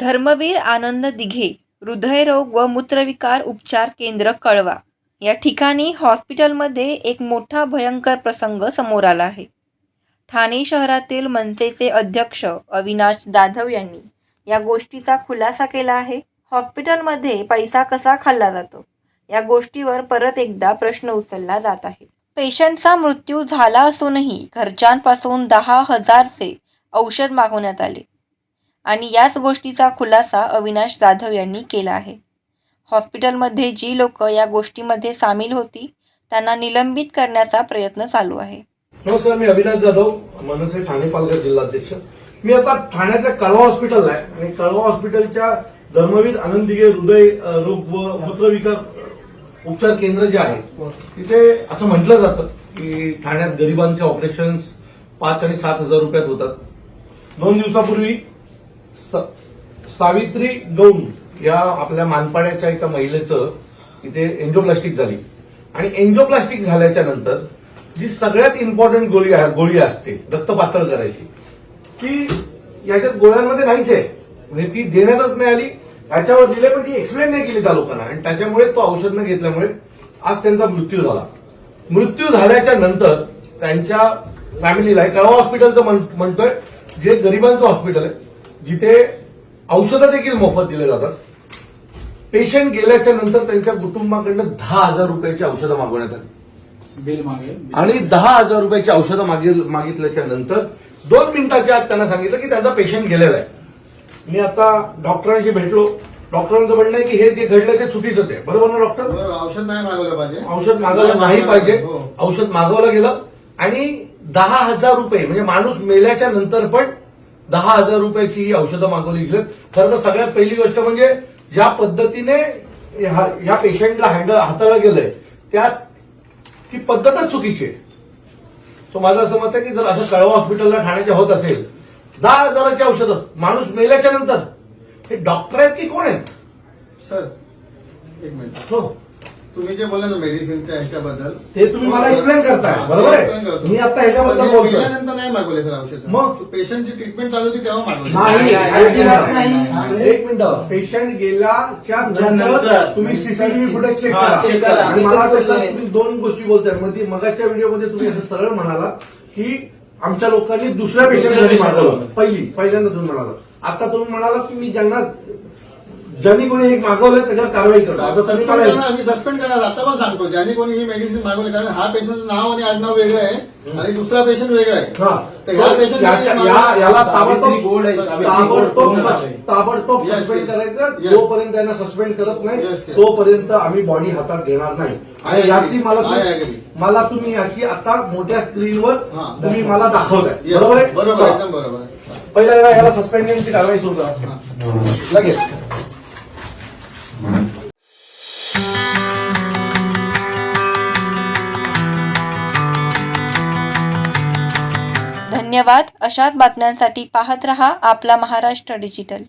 धर्मवीर आनंद दिघे हृदयरोग व मूत्रविकार उपचार केंद्र कळवा. या ठिकाणी हॉस्पिटलमध्ये एक मोठा भयंकर प्रसंग समोर आला आहे. ठाणे शहरातील मनसेचे अध्यक्ष अविनाश जाधव यांनी या गोष्टीचा खुलासा केला आहे. हॉस्पिटलमध्ये पैसा कसा खाल्ला जातो? या गोष्टीवर परत एकदा प्रश्न उचलला जात आहे. पेशंटचा मृत्यू झाला असूनही घरच्यांपासून दहा हजारचे औषध मागवण्यात आले. आणि याच गोष्टीचा खुलासा अविनाश जाधव यांनी केला आहे. हॉस्पिटलमध्ये जी लोक या गोष्टीमध्ये सामील होती त्यांना निलंबित करण्याचा प्रयत्न चालू आहे. नमस्कार मी अविनाश जाधव मनसे ठाणे पालघर जिल्हाध्यक्ष. मी आता ठाण्याच्या कळवा हॉस्पिटलला आहे आणि कळवा हॉस्पिटलच्या धर्मवीर आनंदिगे हृदय रोग व मूत्रविकार उपचार केंद्र जे आहे तिथे असं म्हटलं जातं की ठाण्यात गरिबांचे ऑपरेशन्स पाच आणि सात हजार रुपयात होतात. दोन दिवसापूर्वी सावित्री डोंग या आपल्या मानपाड्याच्या एका महिलेचं इथे एन्जिओप्लास्टिक झाली. आणि एन्जिओप्लास्टिक झाल्याच्यानंतर जी सगळ्यात इम्पॉर्टंट गोळी गोळी असते रक्त पातळ करायची ती याच्यात गोळ्यांमध्ये नाहीच आहे. म्हणजे ती देण्यातच नाही आली त्याच्यावर दिले पण ती एक्सप्लेन नाही केली त्या लोकांना. आणि त्याच्यामुळे तो औषध न घेतल्यामुळे आज त्यांचा मृत्यू झाला. मृत्यू झाल्याच्यानंतर त्यांच्या फॅमिलीला कळवा हॉस्पिटलचं म्हणतोय जे गरिबांचं हॉस्पिटल आहे जिथे औषधं देखील मोफत दिले जातात. पेशंट गेल्याच्यानंतर त्यांच्या कुटुंबाकडनं दहा हजार रुपयाची औषधं मागवण्यात आली. बिल मागेल. आणि दहा हजार रुपयाची औषधं मागिल- मागितल्याच्या नंतर दोन मिनिटाच्या आत त्यांना सांगितलं की त्यांचा पेशंट गेलेला आहे. मी आता डॉक्टरांशी भेटलो. डॉक्टरांचं म्हणणं आहे की हे जे घडलं ते चुकीचंच आहे. बरोबर ना डॉक्टर? औषध नाही मागवलं पाहिजे. औषध मागवलं नाही पाहिजे. हो. औषध मागवलं गेलं. आणि दहा हजार रुपये म्हणजे माणूस मेल्याच्या नंतर पण दहा हजार रुपयाची ही औषधं मागवली गेली खरं तर सगळ्यात पहिली गोष्ट म्हणजे ज्या पद्धतीने ह्या- या पेशंटला हँडल हाताळलं गेलंय त्या ती पद्धतच चुकीची आहे. सो माझं असं मत आहे की जर असं कळवा हॉस्पिटलला ठाण्याच्या होत असेल दहा हजाराची औषधं माणूस मेल्याच्या नंतर हे डॉक्टर आहेत की कोण आहेत? सर एक मिनिट हो. तुम्ही जे बोलला ना मेडिसिनच्या ह्याच्याबद्दल ते तुम्ही मला एक्सप्लेन करताय हा, बरोबर आहे करतो. मी आता ह्याच्याबद्दल हे बोलतोय मेल्यानंतर नाही मागवले सर औषध मग? पेशंटची ट्रीटमेंट चालू होती तेव्हा मागवले नाही नाही, एक नाही, मिनिट. नाही. एक मिनिट पेशंट गेल्याच्यानंतर नंतर तुम्ही सीसीटीव्ही फुटेज चेक हा, करा check करा. आणि मला वाटतं सर तुम्ही दोन गोष्टी बोलताय मग ती मगाच्या व्हिडिओमध्ये तुम्ही असं सरळ म्हणाला की आमच्या लोकांनी दुसऱ्या पेशंट दुसऱ्या घरी patient मागवलं. पहिली पहिल्यांदा तुम्ही म्हणाला आता तुम्ही म्हणाला की मी ज्यांना ज्यांनी कोणी एक मागवलं त्याच्यावर कारवाई करतो आता सस्पेंड करणार मी सस्पेंड करणार आता पण सांगतो ज्याने कोणी ही मेडिसिन मागवली कारण हा पेशंटचं नाव आणि आडनाव वेगळं आहे आणि दुसरा पेशंट वेगळा आहे हा. तर ह्या या- याला सावित्री गोड आहे, ताबडतोब ताबडतोब. ताबडतोब सस्पेंड. करायचं. जोपर्यंत त्यांना सस्पेंड करत नाही. तोपर्यंत आम्ही बॉडी हातात घेणार नाही आणि. याची मला. मला तुम्ही याची आता मोठ्या स्क्रीनवर हा. तुम्ही मला दाखवताय Yes, बरोबर आहे बरोबर. एकदम बरोबर आहे. पहिल्या याला- याला सस्पेंडची कारवाई सुरू करा. लगेच धन्यवाद. अशाच बातम्यांसाठी पाहत रहा आपला महाराष्ट्र डिजिटल.